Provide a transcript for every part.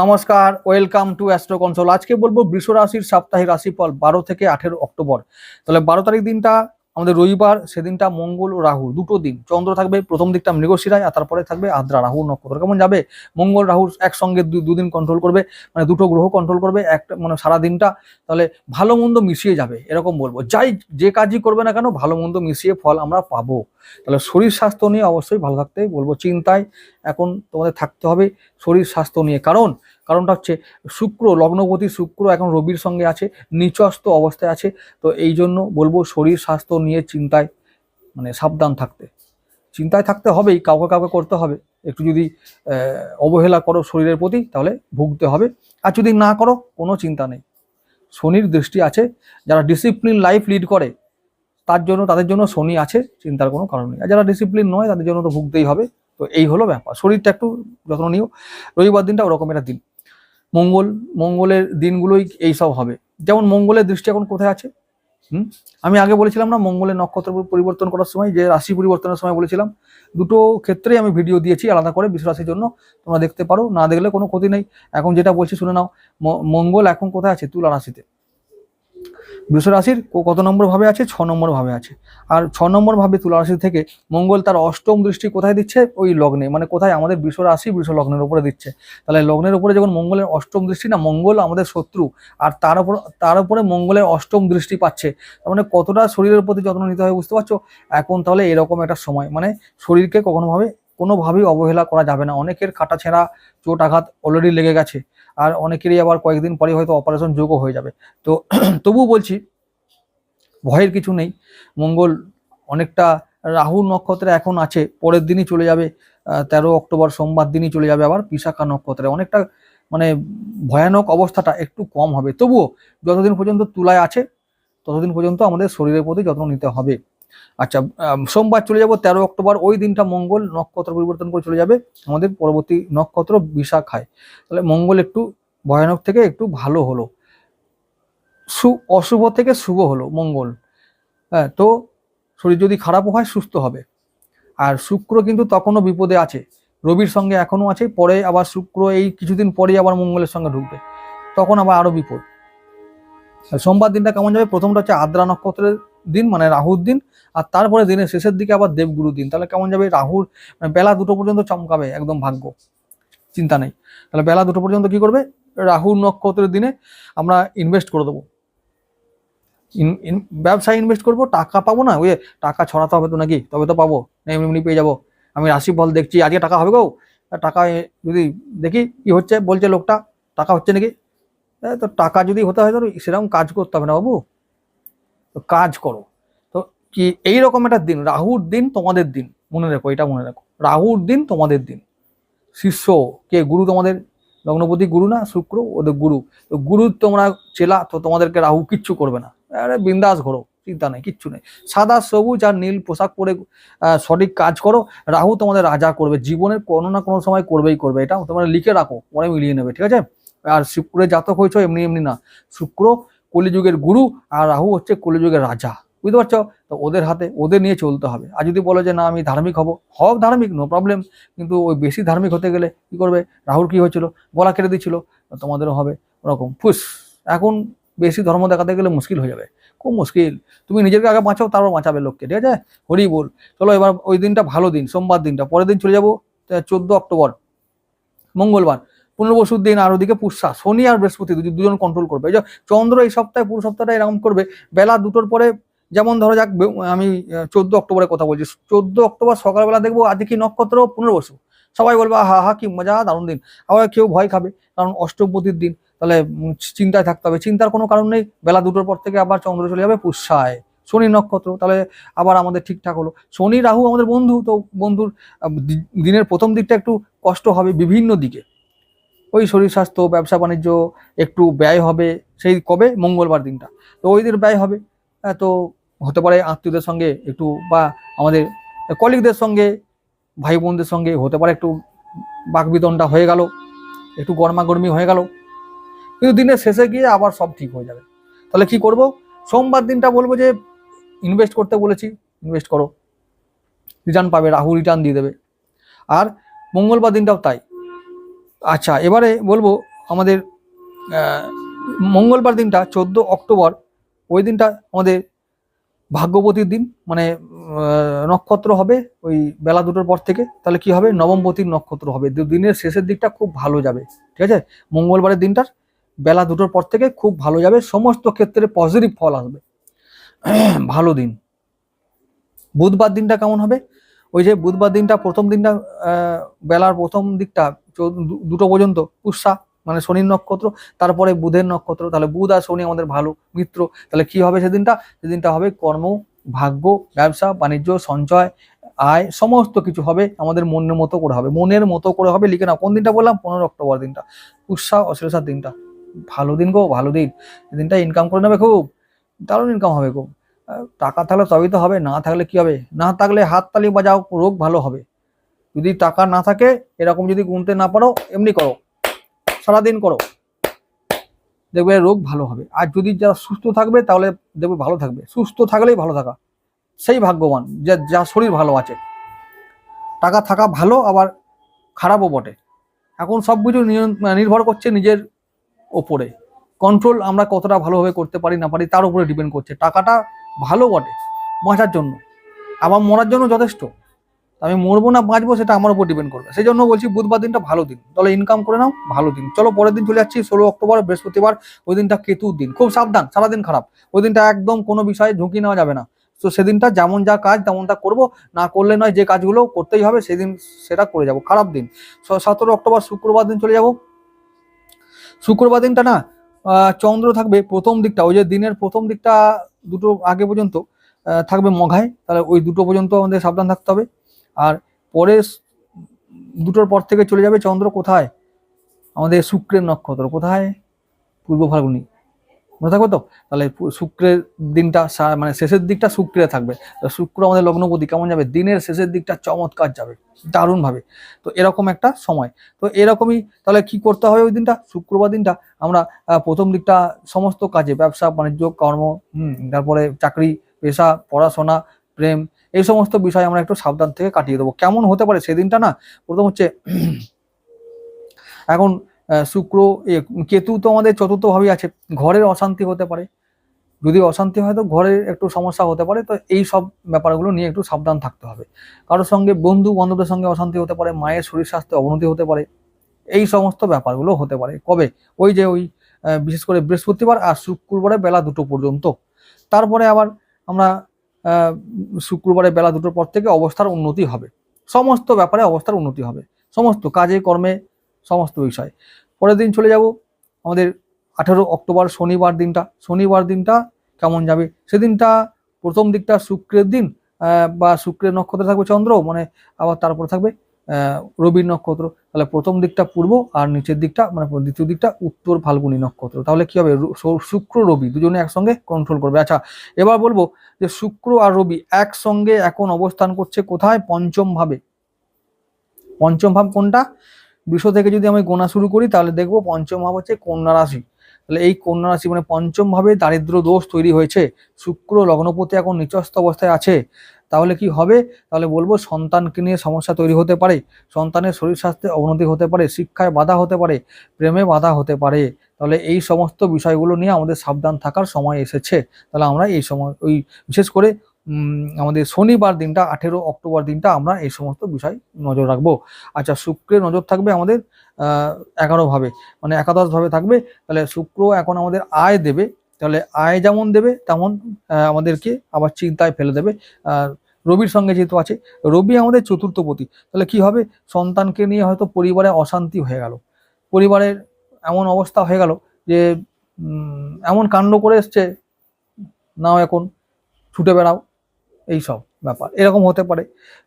নমস্কার, welcome to astro console. আজকে বলব বৃষ রাশির সাপ্তাহিক রাশিফল বারো থেকে আঠেরো অক্টোবর। তাহলে বারো তারিখ দিনটা আমাদের রবিবার, সেদিনটা মঙ্গল ও রাহু দুটো দিন। চন্দ্র থাকবে প্রথম দিকটা মৃগশিরায় আর তারপরে থাকবে আদ্রা, রাহু, নক্ষত্র। কেমন যাবে? মঙ্গল রাহু একসঙ্গে দুদিন কন্ট্রোল করবে মানে দুটো গ্রহ কন্ট্রোল করবে, একটা মানে সারা দিনটা তাহলে ভালো মন্দ মিশিয়ে যাবে, এরকম বলব। যাই যে কাজই করবে না কেন, ভালো মন্দ মিশিয়ে ফল আমরা পাবো। তাহলে শরীর স্বাস্থ্য নিয়ে অবশ্যই ভালো থাকতে বলব চিন্তায়। এখন তোমাদের থাকতে হবে শরীর স্বাস্থ্য নিয়ে। কারণ কারণটা হচ্ছে শুক্র, লগ্নপতি শুক্র এখন রবির সঙ্গে আছে নিচস্ত অবস্থায় আছে, তো এই জন্য বলব শরীর স্বাস্থ্য নিয়ে চিন্তায় মানে সাবধান থাকতে। চিন্তায় থাকতে হবেই, কাউকে কাউকে করতে হবে। একটু যদি অবহেলা করো শরীরের প্রতি, তাহলে ভুগতে হবে। আর যদি না করো, কোনো চিন্তা নেই। শনির দৃষ্টি আছে, যারা ডিসিপ্লিন লাইফ লিড করে, তার জন্য, তাদের জন্য শনি আছে, চিন্তার কোনো কারণ নেই। আর যারা ডিসিপ্লিন নয়, তাদের জন্য তো ভুগতেই হবে। তো এই হলো ব্যাপার। শরীরটা একটু যত্ন নিও। রবিবার দিনটা ওরকম একটা দিন। মঙ্গল, মঙ্গলের দিনগুলোই এই সব হবে। যেমন মঙ্গলের দৃষ্টি এখন কোথায় আছে? হুম? আমি আগে বলেছিলাম না, মঙ্গলের নক্ষত্র পরিবর্তন করার সময়, যে রাশি পরিবর্তনের সময় বলেছিলাম, দুটো ক্ষেত্রেই আমি ভিডিও দিয়েছি আলাদা করে রাশির জন্য, তোমরা দেখতে পারো, না দেখলে কোনো ক্ষতি নেই। এখন যেটা বলছি শুনে নাও মঙ্গল এখন কোথায় আছে? তুলা রাশিতে। বৃষ রাশির কত নম্বর ভাবে আছে? ছ নম্বর ভাবে আছে। আর ছ নম্বর ভাবে তুলা রাশি থেকে মঙ্গল তার অষ্টম দৃষ্টি কোথায় দিচ্ছে? ওই লগ্নে মানে কোথায়? আমাদের বৃষ রাশি বৃষ লগ্নের উপরে দিচ্ছে। তাহলে লগ্নের উপরে যখন মঙ্গলের অষ্টম দৃষ্টি, না, মঙ্গল আমাদের শত্রু, আর তার উপর তার উপরে মঙ্গলের অষ্টম দৃষ্টি পাচ্ছে, তার মানে কতটা শরীরের প্রতি যত্ন নিতে হয় বুঝতে পারছ? এখন তাহলে এরকম একটা সময় মানে শরীরকে কখনোভাবে কোনোভাবেই অবহেলা করা যাবে না। অনেকের কাটা ছেঁড়া চোট আঘাত অলরেডি লেগে গেছে। আর অনেকেরই আবার কয়েকদিন পরে হয়তো অপারেশন যোগও হয়ে যাবে। তো তবু বলছি, ভয়ের কিছু নেই। মঙ্গল অনেকটা রাহু নক্ষত্রে এখন আছে, পরের দিনই চলে যাবে তেরো অক্টোবর সোমবার দিনই চলে যাবে আবার বিশাখা নক্ষত্রে। অনেকটা মানে ভয়ানক অবস্থাটা একটু কম হবে। তবুও যতদিন পর্যন্ত তুলায় আছে, ততদিন পর্যন্ত আমাদের শরীরের প্রতি যত্ন নিতে হবে। আচ্ছা সোমবার চলে যাব তেরো অক্টোবর। ওই দিনটা মঙ্গল নক্ষত্র পরিবর্তন করে চলে যাবে আমাদের পরবর্তী নক্ষত্র বিশাখায়। তাহলে মঙ্গল একটু ভয়ানক থেকে একটু ভালো হলো। সু, অশুভ থেকে শুভ হলো মঙ্গল। হ্যাঁ তো শরীর যদি খারাপও হয় সুস্থ হবে। আর শুক্র কিন্তু তখনও বিপদে আছে। রবির সঙ্গে এখনও আছে, পরে আবার শুক্র এই কিছুদিন পরেই আবার মঙ্গলের সঙ্গে ঢুকবে। তখন আবার আরও বিপদ। সোমবার দিনটা কেমন যাবে? প্রথমটা হচ্ছে আদ্রা নক্ষত্রের দিন মানে রাহুর দিন, আর তারপরে দিনের শেষের দিকে আবার দেবগুরু দিন। তাহলে কেমন যাবে? রাহুর মানে বেলা দুটো পর্যন্ত চমকাবে একদম ভাগ্য। চিন্তা নেই। তাহলে বেলা দুটো পর্যন্ত কি করবে? রাহু নক্ষত্রের দিনে আমরা ইনভেস্ট করে দেবো। ব্যবসায় ইনভেস্ট করব, টাকা পাবো না? ওই টাকা ছড়াতে হবে তো নাকি? তবে তো পাবো। এমনি এমনি পেয়ে যাব। আমি রাশি ফল দেখছি, আজকে টাকা হবে গো। টাকা যদি দেখি কি হচ্ছে, বলছে লোকটা, টাকা হচ্ছে নাকি? তো টাকা যদি হতে হয়, তো সেরকম কাজ করতে হবে না বাবু। কাজ করো। তো কি এইরকম একটা দিন, রাহুর দিন তোমাদের দিন, মনে রেখো, এটা মনে রাখো। রাহুর দিন তোমাদের দিন। শিষ্য, কে? গুরু তোমাদের, লগ্নপতি গুরু না, শুক্র, ওদের গুরু। তো গুরু তোমরা চেলা, তো তোমাদেরকে রাহু কিচ্ছু করবে না। আরে বিন্দাস ঘোরো, চিন্তা নেই, কিচ্ছু নেই। সাদা, সবুজ আর নীল পোশাক পরে সঠিক কাজ করো। রাহু তোমাদের রাজা করবে, জীবনের কোনো না কোনো সময় করবেই করবে। এটা তোমরা লিখে রাখো, পরে মিলিয়ে নেবে, ঠিক আছে? আর শুক্রের জাতক হয়েছ, এমনি এমনি না। শুক্র কলিযুগের গুরু আর রাহু হচ্ছে কলিযুগের রাজা। বুঝতে পারছ? তো ওদের হাতে, ওদের নিয়ে চলতে হবে। আর যদি বলো যে, না, আমি ধার্মিক হব হব ধার্মিক নো প্রবলেম কিন্তু ওই বেশি ধার্মিক হতে গেলে কি করবে? রাহুর কি হয়েছিল? গলা কেটে দিচ্ছিল। তোমাদেরও হবে ওরকম। ফুস! এখন বেশি ধর্ম দেখাতে গেলে মুশকিল হয়ে যাবে। খুব মুশকিল। তুমি নিজেকে আগে বাঁচাও, তারপর বাঁচাবে লোককে। ঠিক আছে? হরি বল। চলো এবার ওই দিনটা ভালো দিন, সোমবার দিনটা। পরের দিন চলে যাব চোদ্দ অক্টোবর। মঙ্গলবার। পুনর্বসুর দিন আর ওদিকে পুষ্যা, শনি আর বৃহস্পতি দুজন কন্ট্রোল করবে। এই যে চন্দ্র এই সপ্তাহে, পুরো সপ্তাহটা এরকম করবে। বেলা দুটোর পরে যেমন ধরো যাক আমি চোদ্দ অক্টোবরের কথা বলছি। চোদ্দ অক্টোবর সকালবেলা দেখব আজকে কি নক্ষত্র পুনর্বসু। সবাই বলবে হা হা কি মজা, দারুণ দিন। আবার কেউ ভয় খাবে, কারণ অষ্টপতির দিন। তাহলে চিন্তায় থাকতে হবে। চিন্তার কোনো কারণ নেই। বেলা দুটোর পর থেকে আবার চন্দ্র চলে যাবে পুষ্যায়। শনি নক্ষত্র, তাহলে আবার আমাদের ঠিকঠাক হলো। শনি, রাহু আমাদের বন্ধু, তো বন্ধুর দিনের প্রথম দিকটা একটু কষ্ট হবে বিভিন্ন দিকে। ওই শরীর স্বাস্থ্য, ব্যবসা বাণিজ্য একটু ব্যয় হবে সেই কবে? মঙ্গলবার দিনটা। তো ওই দিন ব্যয় হবে। তো হতে পারে আত্মীয়দের সঙ্গে একটু বা আমাদের কলিগদের সঙ্গে ভাই বোনদের সঙ্গে হতে পারে একটু বাকবিতনটা হয়ে গেল, একটু গরমাগরমি হয়ে গেল। কিন্তু দিনের শেষে গিয়ে আবার সব ঠিক হয়ে যাবে। তাহলে কি করব? সোমবার দিনটা বলব যে ইনভেস্ট করতে বলেছি ইনভেস্ট করো। রিটার্ন পাবে, রাহু রিটার্ন দিয়ে দেবে। আর মঙ্গলবার দিনটাও তাই। আচ্ছা এবারে বলব আমাদের মঙ্গলবার দিনটা, চোদ্দ অক্টোবর, ওই দিনটা আমাদের ভাগ্যবতীর দিন মানে নক্ষত্র হবে ওই বেলা দুটোর পর থেকে। তাহলে কি হবে? নবমবতীর নক্ষত্র হবে। দিনের শেষের দিকটা খুব ভালো যাবে, ঠিক আছে? মঙ্গলবারের দিনটার বেলা দুটোর পর থেকে খুব ভালো যাবে, সমস্ত ক্ষেত্রে পজিটিভ ফল আসবে। ভালো দিন। বুধবার দিনটা কেমন হবে? ওই যে বুধবার দিনটা প্রথম দিনটা বেলার প্রথম দিকটা দুটো পর্যন্ত, পুষ্যা মানে শনির নক্ষত্র, তারপরে বুধের নক্ষত্র, তাহলে বুধ আর শনি আমাদের ভালো, মিত্র, তাহলে কি হবে সেদিনটা? সেদিনটা হবে কর্ম, ভাগ্য, ব্যবসা, বাণিজ্য, সঞ্চয়, আয়, সমস্ত কিছু হবে আমাদের মনের মতো করে হবে, মনের মতো করে হবে, লিখে না কোন দিনটা বললাম? পনেরো অক্টোবর দিনটা, পুষ্যা, অশ্লেষার দিনটা, ভালো দিন গো, ভালো দিন, দিনটা ইনকাম করে নেবে খুব, দারুণ ইনকাম হবে খুব টাকা থাকলে তবেই তো হবে, না থাকলে কি হবে? না থাকলে হাত তালি বাজাও, রোগ ভালো হবে। যদি টাকা না থাকে, এরকম যদি গুনতে না পারো, এমনি করো। সারাদিন করো। দেখবে রোগ ভালো হবে। আর যদি যারা সুস্থ থাকবে, তাহলে দেখবে ভালো থাকবে। সুস্থ থাকলেই ভালো থাকা। সেই ভাগ্যবান, যে যা শরীর ভালো আছে। টাকা থাকা ভালো, আবার খারাপও বটে। এখন সব কিছু নির্ভর করছে নিজের ওপরে। কন্ট্রোল আমরা কতটা ভালোভাবে করতে পারি, না পারি, তার উপরে ডিপেন্ড করছে। টাকাটা ভালো বটে, বাঁচার জন্য। আবার মরার জন্য যথেষ্ট। আমি মরবো না, বাঁচবো সেটা আমার উপর ডিপেন্ড করবে। সেই জন্য বলছি বুধবার দিনটা ভালো দিন। তাহলে ইনকাম করে নাও, ভালো দিন। চলো পরের দিন চলে যাচ্ছি, ষোলো অক্টোবর, বৃহস্পতিবার, ওই দিনটা কেতুর দিন। খুব সাবধান, সারাদিন খারাপ। ওই দিনটা একদম কোনো বিষয়ে ঝুঁকি নেওয়া যাবে না। তো সেদিনটা যেমন যা কাজ তেমন তা করব। না করলে নয়, যে কাজগুলো করতেই হবে, সেদিন সেটা করে যাব। খারাপ দিন। সতেরো অক্টোবর, শুক্রবার দিন চলে যাব। শুক্রবার দিনটা না চন্দ্র থাকবে প্রথম দিকটা। ওই যে দিনের প্রথম দিকটা দুটো আগে পর্যন্ত থাকবে মঘায়। তাহলে ওই দুটো পর্যন্ত আমাদের সাবধান থাকতে হবে। আর পরে দুটোর পর থেকে চলে যাবে চন্দ্র কোথায়? আমাদের শুক্রের নক্ষত্র। কোথায়? পূর্ব ফাল্গুনি। মনে থাকবে তো? তাহলে শুক্রের দিনটা মানে শেষের দিকটা শুক্রে থাকবে। শুক্র আমাদের লগ্নপতি কেমন যাবে? দিনের শেষের দিকটা চমৎকার যাবে দারুণভাবে। তো এরকম একটা সময়। তো এরকমই তাহলে কি করতে হবে ওই দিনটা? শুক্রবার দিনটা আমরা প্রথম দিকটা সমস্ত কাজে ব্যবসা বাণিজ্য কর্ম হুম, তারপরে চাকরি পেশা পড়াশোনা প্রেম এই সমস্ত বিষয় আমরা একটু সাবধান থেকে কাটিয়ে দেবো। কেমন হতে পারে সেদিনটা না, প্রথম হচ্ছে, এখন শুক্র কেতু তো আমাদের চতুর্থ ভাবে আছে। ঘরের অশান্তি হতে পারে। যদি অশান্তি হয় তো ঘরের একটু সমস্যা হতে পারে। তো এই সব ব্যাপারগুলো নিয়ে একটু সাবধান থাকতে হবে। কারোর সঙ্গে বন্ধু বান্ধবের সঙ্গে অশান্তি হতে পারে, মায়ের শরীর স্বাস্থ্যে অবনতি হতে পারে, এই সমস্ত ব্যাপারগুলো হতে পারে। কবে? ওই যে ওই বিশেষ করে বৃহস্পতিবার আর শুক্রবারে বেলা দুটো পর্যন্ত। তারপরে আবার আমরা শুক্রবারে বেলা দুটোর পর থেকে অবস্থার উন্নতি হবে। সমস্ত ব্যাপারে অবস্থার উন্নতি হবে। সমস্ত কাজে, কর্মে সমস্ত বিষয়। পরের দিন চলে যাব। আমাদের আঠেরো অক্টোবর শনিবার দিনটা। শনিবার দিনটা কেমন যাবে? সেদিনটা প্রথম দিকটা শুক্রের দিন বা শুক্রের নক্ষত্র থাকবে চন্দ্র মানে আবার তারপরে থাকবে রবির নক্ষত্র। তাহলে প্রথম দিকটা পূর্ব আর নিচের দিকটা মানে দ্বিতীয় দিকটা উত্তর ফাল্গুনী নক্ষত্র। তাহলে কি হবে? শুক্র, রবি দুজনে একসঙ্গে কন্ট্রোল করবে। আচ্ছা এবার বলব যে শুক্র আর রবি একসঙ্গে এখন অবস্থান করছে কোথায়? পঞ্চম ভাবে। পঞ্চম ভাব কোনটা? বিশ্ব থেকে যদি আমি গোনা শুরু করি, তাহলে দেখব পঞ্চম ভাব হচ্ছে কন্যা রাশি। তাহলে এই কন্যা রাশি মানে পঞ্চম ভাবে দারিদ্র দোষ তৈরি হয়েছে। শুক্র লগ্নপতি এখন নিচস্থ অবস্থায় আছে। তাহলে কি হবে? তাহলে বলব সন্তানকে নিয়ে সমস্যা তৈরি হতে পারে, সন্তানের শরীর স্বাস্থ্যে অবনতি হতে পারে, শিক্ষায় বাধা হতে পারে, প্রেমে বাধা হতে পারে। তাহলে এই সমস্ত বিষয়গুলো নিয়ে আমাদের সাবধান থাকার সময় এসেছে। তাহলে আমরা এই সময়, ওই বিশেষ করে আমাদের শনিবার দিনটা, আঠেরো অক্টোবর দিনটা আমরা এই সমস্ত বিষয় নজর রাখব। আচ্ছা শুক্রের নজর থাকবে আমাদের, আহ, এগারো ভাবে মানে একাদশ ভাবে থাকবে। তাহলে শুক্র এখন আমাদের আয় দেবে তাহলে আয় যেমন দেবে, তেমন আমাদেরকে আবার চিন্তায় ফেলে দেবে। আর রবির সঙ্গে যেহেতু আছে, রবি আমাদের চতুর্থপতি তাহলে কি হবে? সন্তানকে নিয়ে হয়তো পরিবারে অশান্তি হয়ে গেল। পরিবারের এমন অবস্থা হয়ে গেল যে এমন কাণ্ড করে এসছে, নাও এখন ছুটে বেড়াও, এই সব ব্যাপার। এরকম হতে পারে।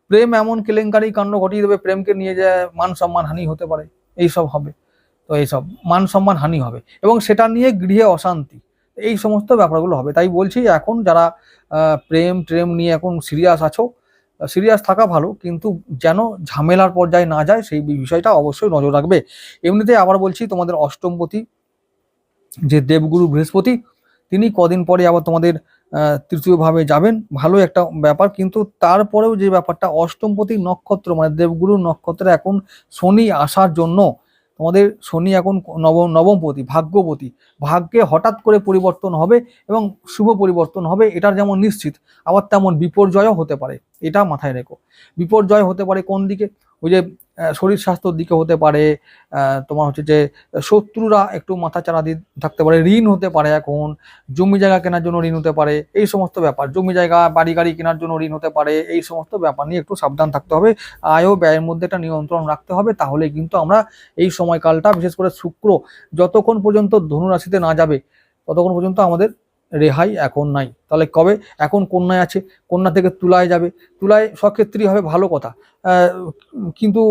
প্রেম এমন কেলেঙ্কারি কাণ্ড ঘটিয়ে দেবে, প্রেমকে নিয়ে যে মান সম্মান হানি হতে পারে, এই সব হবে। তো এইসব মান সম্মান হানি হবে। এবং সেটা নিয়ে গৃহে অশান্তি। এই সমস্ত ব্যাপারগুলো হবে। তাই বলছি এখন যারা প্রেম ট্রেম নিয়ে এখন সিরিয়াস আছো সিরিয়াস থাকা ভালো, কিন্তু যেন ঝামেলার পর্যায়ে না যায়, সেই বিষয়টা অবশ্যই নজর রাখবে। এমনিতে আবার বলছি তোমাদের অষ্টমপতি, যে দেবগুরু বৃহস্পতি, তিনি কদিন পরে আবার তোমাদের তৃতীয়ভাবে যাবেন। ভালো একটা ব্যাপার, কিন্তু তারপরেও যে ব্যাপারটা, অষ্টমপতি নক্ষত্র মানে দেবগুরু নক্ষত্রে এখন শনি আসার জন্য তোমাদের শনি এখন নবম নবমপতি, ভাগ্যপতি। ভাগ্যে হঠাৎ করে পরিবর্তন হবে এবং শুভ পরিবর্তন হবে, এটার যেমন নিশ্চিত, আবার তেমন বিপর্যয়ও হতে পারে। এটা মাথায় রেখো। বিপর্যয় হতে পারে কোন দিকে? ওই যে শরীর স্বাস্থ্যর দিকে হতে পারে তোমার হচ্ছে যে শত্রুরা একটু মাথা চাড়া দিয়ে থাকতে পারে, ঋণ হতে পারে এখন, জমি জায়গা কেনার জন্য ঋণ হতে পারে, এই সমস্ত ব্যাপার। জমি জায়গা, বাড়ি গাড়ি কেনার জন্য ঋণ হতে পারে, এই সমস্ত ব্যাপার নিয়ে একটু সাবধান থাকতে হবে। আয় ও ব্যয়ের মধ্যে একটা নিয়ন্ত্রণ রাখতে হবে, তাহলে কিন্তু আমরা এই সময়কালটা, বিশেষ করে শুক্র, যতক্ষণ পর্যন্ত ধনুরাশিতে না যাবে, ততক্ষণ পর্যন্ত আমাদের রেহাই এখন নাই। তাহলে কবে? এখন কন্যায় আছে, কন্যা থেকে তুলায় যাবে। তুলায় সক্ষেত্রী হবে, ভালো কথা। কিন্তু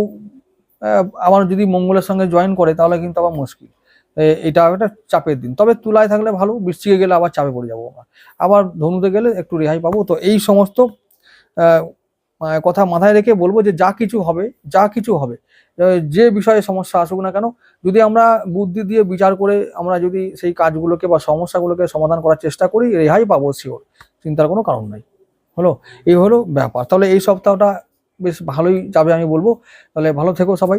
আবার যদি মঙ্গলের সঙ্গে জয়েন করে, তাহলে কিন্তু আবার মুশকিল। এটা একটা চাপের দিন। তবে তুলায় থাকলে ভালো বৃষ্টিকে গেলে আবার চাপে পড়ে যাব আমরা। আবার ধনুতে গেলে একটু রেহাই পাবো। তো এই সমস্ত কথা মাথায় রেখে বলব যে যা কিছু হবে, যা কিছু হবে যে বিষয়ে সমস্যা আসুক না কেন, যদি আমরা বুদ্ধি দিয়ে বিচার করে আমরা যদি সেই কাজগুলোকে বা সমস্যাগুলোকে সমাধান করার চেষ্টা করি, রেহাই পাবো শিওর চিন্তার কোনো কারণ নাই। হলো? এই হলো ব্যাপার। তাহলে এই সপ্তাহটা বেশ ভালোই যাবে আমি বলব। তাহলে ভালো থেকো সবাই।